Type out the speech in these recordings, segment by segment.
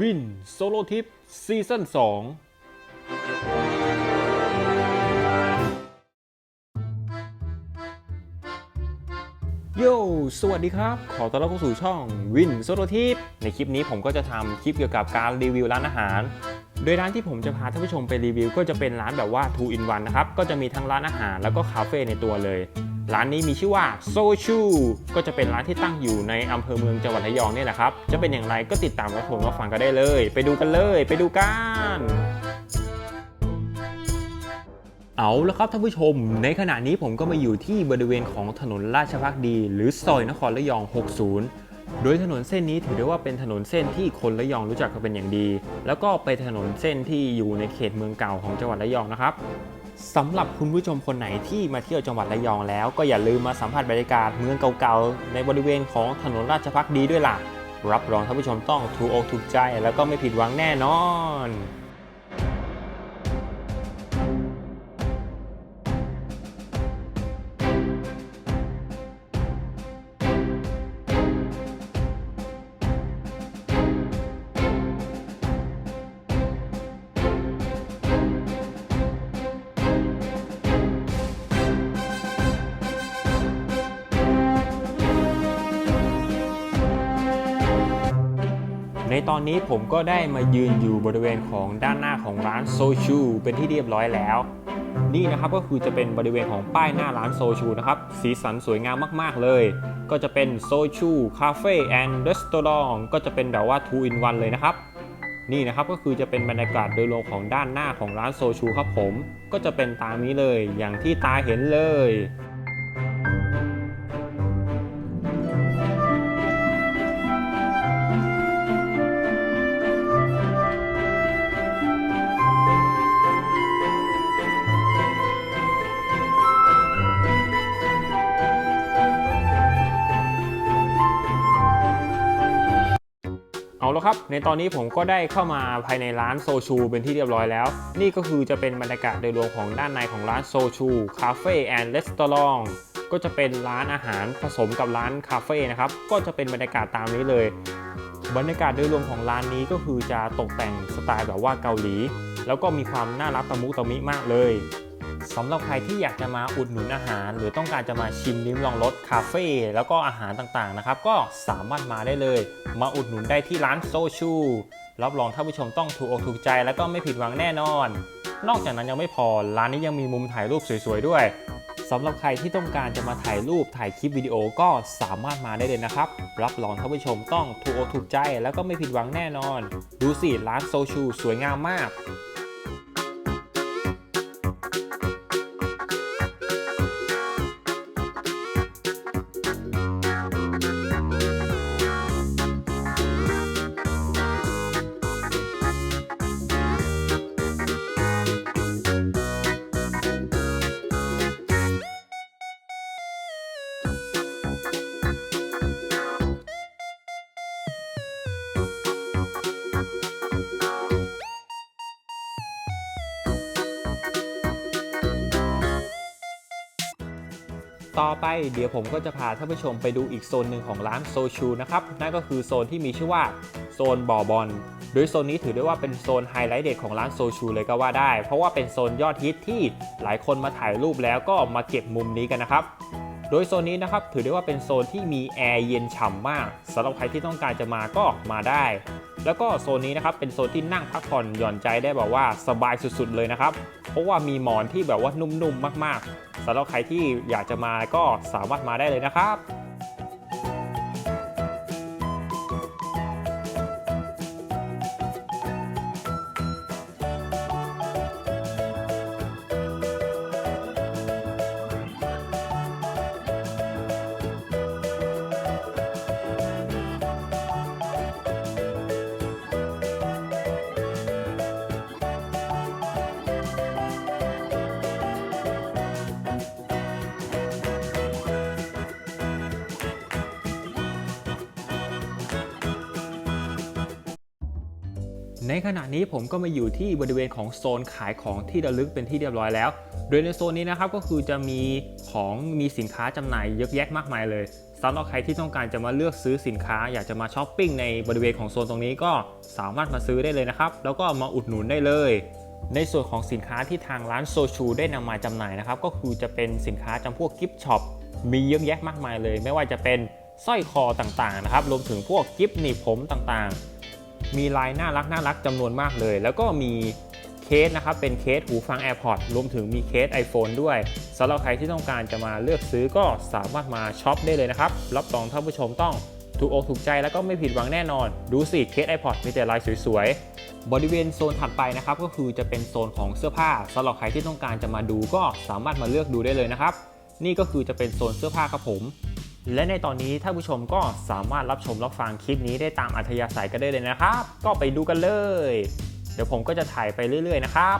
วินโซโลทิปซีซั่น2โย สวัสดีครับ ขอต้อนรับเข้าสู่ช่องวินโซโลทิปในคลิปนี้ผมก็จะทำคลิปเกี่ยวกับการรีวิวร้านอาหาร โดยร้านที่ผมจะพาท่านผู้ชมไปรีวิว ก็จะเป็นร้านแบบว่า 2 in 1 นะครับ ก็จะมีทั้งร้านอาหารแล้วก็คาเฟ่ในตัวเลย ร้านนี้มีชื่อว่าโซชูก็จะเป็นร้านที่ตั้งอยู่ในอำเภอเมืองจังหวัดระยองเนี่ยแหละครับ จะเป็นอย่างไรก็ติดตามรับชมรับฟังกันได้เลย ไปดูกันเลย ไปดูกันเอาละครับท่านผู้ชม ในขณะนี้ผมก็มาอยู่ที่บริเวณของถนนราชพักดี หรือซอยนครระยอง 60 โดยถนนเส้นนี้ถือได้ว่าเป็นถนนเส้นที่คนระยองรู้จักกันเป็นอย่างดี แล้วก็เป็นถนนเส้นที่อยู่ในเขตเมืองเก่าของจังหวัดระยองนะครับ สำหรับคุณผู้ชมคนไหนที่มาเที่ยวจังหวัดระยองแล้ว ก็อย่าลืมมาสัมผัสบรรยากาศเมืองเก่าๆ ในบริเวณของถนนราชพักดีด้วยล่ะ รับรองท่านผู้ชมต้องถูกอกถูกใจแล้วก็ไม่ผิดหวังแน่นอน ตอนนี้ผมก็ได้มายืนอยู่บริเวณของด้านหน้าของร้านโซชูเป็นที่เรียบร้อยแล้ว นี่นะครับก็คือจะเป็นบริเวณของป้ายหน้าร้านโซชูนะครับ สีสันสวยงามมากๆเลย ก็จะเป็นโซชูคาเฟ่แอนด์รีสตอรองก็จะเป็นแบบว่า 2 in 1 เลยนะครับ นี่นะครับก็คือจะเป็นบรรยากาศโดยรวมของด้านหน้าของร้านโซชูครับผม ก็จะเป็นตามนี้เลยอย่างที่ตาเห็นเลย ครับ ในตอนนี้ผมก็ได้เข้ามาภายในร้านโซชูเป็นที่เรียบร้อยแล้ว นี่ก็คือจะเป็นบรรยากาศโดยรวมของด้านในของร้านโซชูคาเฟ่แอนด์รีสตอรองก็จะเป็นร้านอาหารผสมกับร้านคาเฟ่นะครับ ก็จะเป็นบรรยากาศตามนี้เลย บรรยากาศโดยรวมของร้านนี้ก็คือจะตกแต่งสไตล์แบบว่าเกาหลี แล้วก็มีความน่ารักตะมุตะมิมากเลย สำหรับใครที่อยากจะมาอุดหนุนอาหาร หรือต้องการจะมาชิมลิ้มลองรสคาเฟ่แล้วก็อาหารต่างๆนะครับ ก็สามารถมาได้เลย มาอุดหนุนได้ที่ร้านโซชูรับรองท่านผู้ชมต้องถูกอกถูกใจแล้วก็ไม่ผิดหวังแน่นอน นอกจากนั้นยังไม่พอร้านนี้ยังมีมุมถ่ายรูปสวยๆด้วยสำหรับใครที่ต้องการจะมาถ่ายรูปถ่ายคลิปวิดีโอก็สามารถมาได้เลยนะครับ รับรองท่านผู้ชมต้องถูกอกถูกใจแล้วก็ไม่ผิดหวังแน่นอน ดูสิร้านโซชูสวยงามมาก ต่อไปเดี๋ยวผมก็จะพาท่านผู้ชมไปดูอีกโซนหนึ่งของร้านโซชูนะครับ นั่นก็คือโซนที่มีชื่อว่าโซนบ่อบอลโดยโซนนี้ถือได้ว่าเป็นโซนไฮไลท์เด็ดของร้านโซชูเลยก็ว่าได้ เพราะว่าเป็นโซนยอดฮิตที่หลายคนมาถ่ายรูปแล้วก็มาเก็บมุมนี้กันนะครับ โดยโซนนี้นะครับถือได้ว่าเป็นโซนที่มีแอร์เย็นฉ่ำมากสำหรับใครที่ต้องการจะมาก็มาได้ แล้วก็โซนนี้นะครับเป็นโซนที่นั่งพักผ่อนหย่อนใจได้แบบว่าสบายสุดๆเลยนะครับ เพราะว่ามีหมอนที่แบบว่านุ่มๆมากๆสำหรับใครที่อยากจะมาก็สามารถมาได้เลยนะครับ ในขณะนี้ผมก็มาอยู่ที่บริเวณของโซนขายของที่ระลึกเป็นที่เรียบร้อยแล้ว โดยในโซนนี้นะครับก็คือจะมีของมีสินค้าจำหน่ายเยอะแยะมากมายเลยสำหรับใครที่ต้องการจะมาเลือกซื้อสินค้า อยากจะมาช้อปปิ้งในบริเวณของโซนตรงนี้ก็สามารถมาซื้อได้เลยนะครับ แล้วก็มาอุดหนุนได้เลย ในส่วนของสินค้าที่ทางร้านโซชูได้นำมาจำหน่ายนะครับก็คือจะเป็นสินค้าจำพวกกิฟต์ช็อปมีเยอะแยะมากมายเลย ไม่ว่าจะเป็นสร้อยคอต่างๆนะครับรวมถึงพวกกิฟต์หนีบผมต่างๆ มีลายน่ารักน่ารักจำนวนมากเลย แล้วก็มีเคสนะครับ เป็นเคสหูฟัง AirPods รวมถึงมีเคส iPhone ด้วยสำหรับใครที่ต้องการจะมาเลือกซื้อก็สามารถมาช็อปได้เลยนะครับ รับรองท่านผู้ชมต้องถูกอกถูกใจแล้วก็ไม่ผิดหวังแน่นอน ดูสิเคส iPod มีแต่ลายสวยๆ บริเวณโซนถัดไปนะครับก็คือจะเป็นโซนของเสื้อผ้าสำหรับใครที่ต้องการจะมาดูก็สามารถมาเลือกดูได้เลยนะครับ นี่ก็คือจะเป็นโซนเสื้อผ้าครับผม และในตอนนี้ท่านผู้ชมก็สามารถรับชมรับฟังคลิปนี้ได้ตามอัธยาศัยกันได้เลยนะครับ ก็ไปดูกันเลย เดี๋ยวผมก็จะถ่ายไปเรื่อย ๆ นะครับ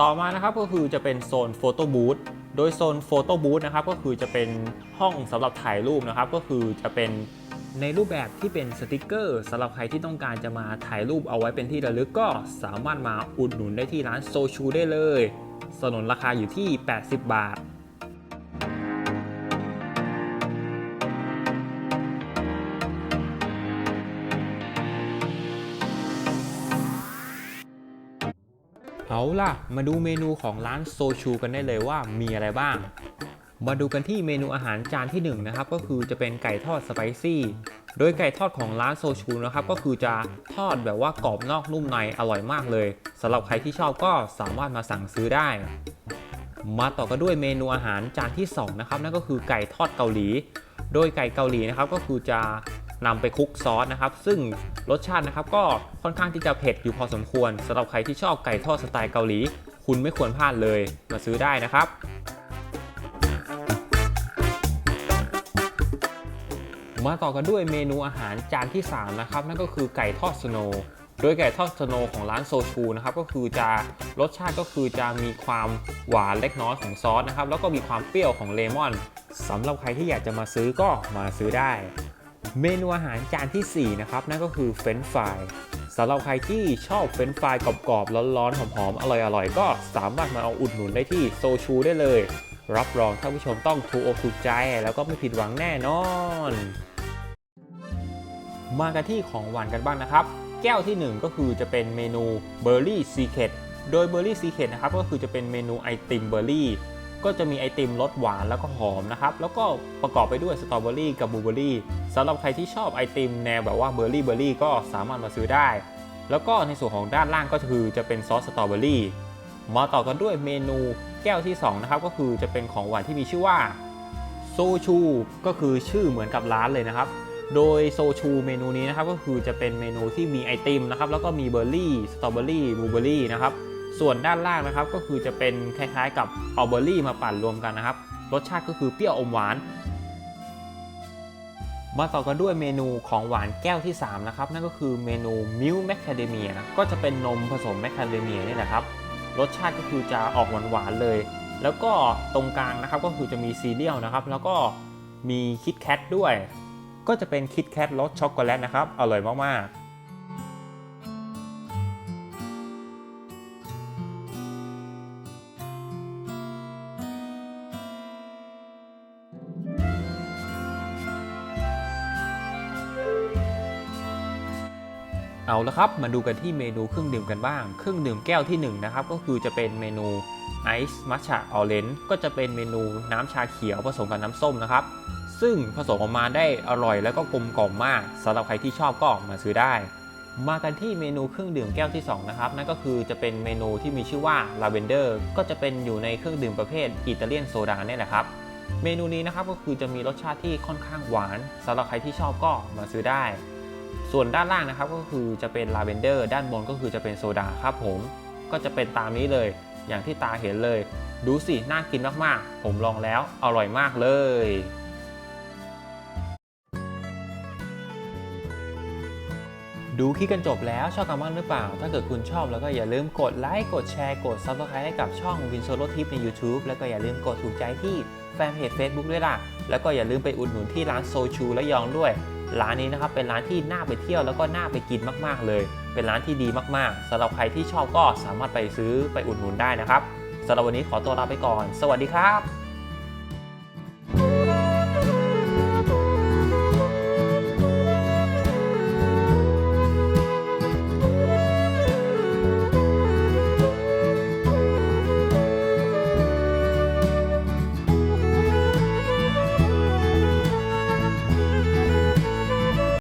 ต่อมานะครับก็คือจะเป็นโซนโฟโต้บูธโดยโซนโฟโต้บูธนะครับก็คือจะเป็นห้องสำหรับถ่ายรูปนะครับก็คือจะเป็นในรูปแบบที่เป็นสติกเกอร์สำหรับใครที่ต้องการจะมาถ่ายรูปเอาไว้เป็นที่ระลึกก็สามารถมาอุดหนุนได้ที่ร้านโซชูได้เลยสนนราคาอยู่ที่ 80 บาท เอาล่ะ มาดูเมนูของร้านโซชูกันได้เลยว่ามีอะไรบ้าง มาดูกันที่เมนูอาหารจานที่1นงนะครับก็คือจะเป็นไก่ทอดสไปซี่โดยไก่ทอดของร้านโซชูนะครับก็คือจะทอดแบบว่ากรอบนอกนุ่มในอร่อยมากเลยสำหรับใครที่ชอบก็สามารถมาสั่งซื้อได้ มาต่อกันด้วยเมนูอาหารจานที่2นะครับนั่นก็คือไก่ทอดเกาหลี โดยไก่เกาหลีนะครับก็คือจะ นำไปคลุกซอสนะครับ ซึ่งรสชาตินะครับก็ค่อนข้างที่จะเผ็ดอยู่พอสมควรสำหรับใครที่ชอบไก่ทอดสไตล์เกาหลี คุณไม่ควรพลาดเลยมาซื้อได้นะครับมาต่อกันด้วยเมนูอาหารจานที่ 3 นะครับ นั่นก็คือไก่ทอดสโนโดยไก่ทอดสโนของร้านโซชูนะครับก็คือจะรสชาติก็คือจะมีความหวานเล็กน้อยของซอสนะครับแล้วก็มีความเปรี้ยวของเลมอนสำหรับใครที่อยากจะมาซื้อก็มาซื้อได้ เมนูอาหารจานทีสี่ 4 นะครับ นั่นก็คือเฟรนช์ฟรายสำหรับใครที่ชอบเฟรนช์ฟรายกรอบๆ ร้อนๆ หอมๆ อร่อยๆ ก็สามารถมาเอาอุดหนุนได้ที่โซชูได้เลย รับรองท่านผู้ชมต้องถูกอกถูกใจ แล้วก็ไม่ผิดหวังแน่นอน มากันที่ของหวานกันบ้างนะครับ แก้วที่ 1 ก็คือจะเป็นเมนูเบอร์รี่ซีเคทโดยเบอร์รี่ซีเคทนะครับก็คือจะเป็นเมนูไอติมเบอร์รี่ ก็จะมีไอติมรสหวานแล้วก็หอมนะครับ แล้วก็ประกอบไปด้วยสตรอเบอรี่กับบลูเบอรี่สำหรับใครที่ชอบไอติมแนวแบบว่าเบอร์รี่เบอร์รี่ก็สามารถมาซื้อได้ แล้วก็ในส่วนของด้านล่างก็คือจะเป็นซอสสตรอเบอรี่มาต่อกันด้วยเมนูแก้วที่2นะครับก็คือจะเป็นของหวานที่มีชื่อว่าโซชูก็คือชื่อเหมือนกับร้านเลยนะครับ โดยโซชูเมนูนี้นะครับก็คือจะเป็นเมนูที่มีไอติมนะครับแล้วก็มีเบอร์รี่สตรอเบอรี่บลูเบอรี่นะครับ ส่วนด้านล่างนะครับก็คือจะเป็นคล้ายๆกับเอาเบอร์รี่มาปั่นรวมกันนะครับ รสชาติก็คือเปรี้ยวอมหวาน มาต่อกันด้วยเมนูของหวานแก้วที่ 3 นะครับ นั่นก็คือเมนูมิลแมคคาเดเมียก็จะเป็นนมผสมแมคคาเดเมียนี่แหละครับ รสชาติก็คือจะออกหวานๆเลย แล้วก็ตรงกลางนะครับก็คือจะมีซีเรียลนะครับ แล้วก็มีคิดแคทด้วย ก็จะเป็นคิดแคทรสช็อกโกแลตนะครับ อร่อยมากๆ เอาละครับมาดูกันที่เมนูเครื่องดื่มกันบ้าง เครื่องดื่มแก้วที่1นงนะครับก็คือจะเป็นเมนูไอซ์มัชชะออเรนจ์ก็จะเป็นเมนูน้ำชาเขียวผสมกับน้ำส้มนะครับ ซึ่งผสมออกมาได้อร่อยแล้วก็กลมกล่อมมากสำหรับใครที่ชอบก็มาซื้อได้ มากันที่เมนูเครื่องดื่มแก้วที่2นะครับนั่นก็คือจะเป็นเมนูที่มีชื่อว่าลาเวนเดอร์ก็จะเป็นอยู่ในเครื่องดื่มประเภทอิตาเลียนโซดาเนี่ยแหละครับเมนูนี้นะครับก็คือจะมีรสชาติที่ค่อนข้างหวานสำหรับใครที่ชอบก็มาซื้อได้ ส่วนด้านล่างนะครับก็คือจะเป็นลาเวนเดอร์ด้านบนก็คือจะเป็นโซดาครับผม ก็จะเป็นตามนี้เลยอย่างที่ตาเห็นเลย ดูสิ น่ากินมากๆ ผมลองแล้วอร่อยมากเลยดูคลิปกันจบแล้วชอบกันบ้างหรือเปล่า ถ้าเกิดคุณชอบแล้วก็อย่าลืมกดไลค์ กดแชร์ กด Subscribe ให้กับช่องวินโซโลทิปใน YouTube แล้วก็อย่าลืมกดถูกใจที่แฟนเพจ Facebook ด้วยล่ะ แล้วก็อย่าลืมไปอุดหนุนที่ร้านโซชูและยองด้วย ร้านนี้นะครับเป็นร้านที่น่าไปเที่ยวแล้วก็น่าไปกินมาก ๆ เลย เป็นร้านที่ดีมากๆสำหรับใครที่ชอบก็สามารถไปซื้อไปอุดหนุนได้นะครับสำหรับวันนี้ขอตัวลาไปก่อน สวัสดีครับ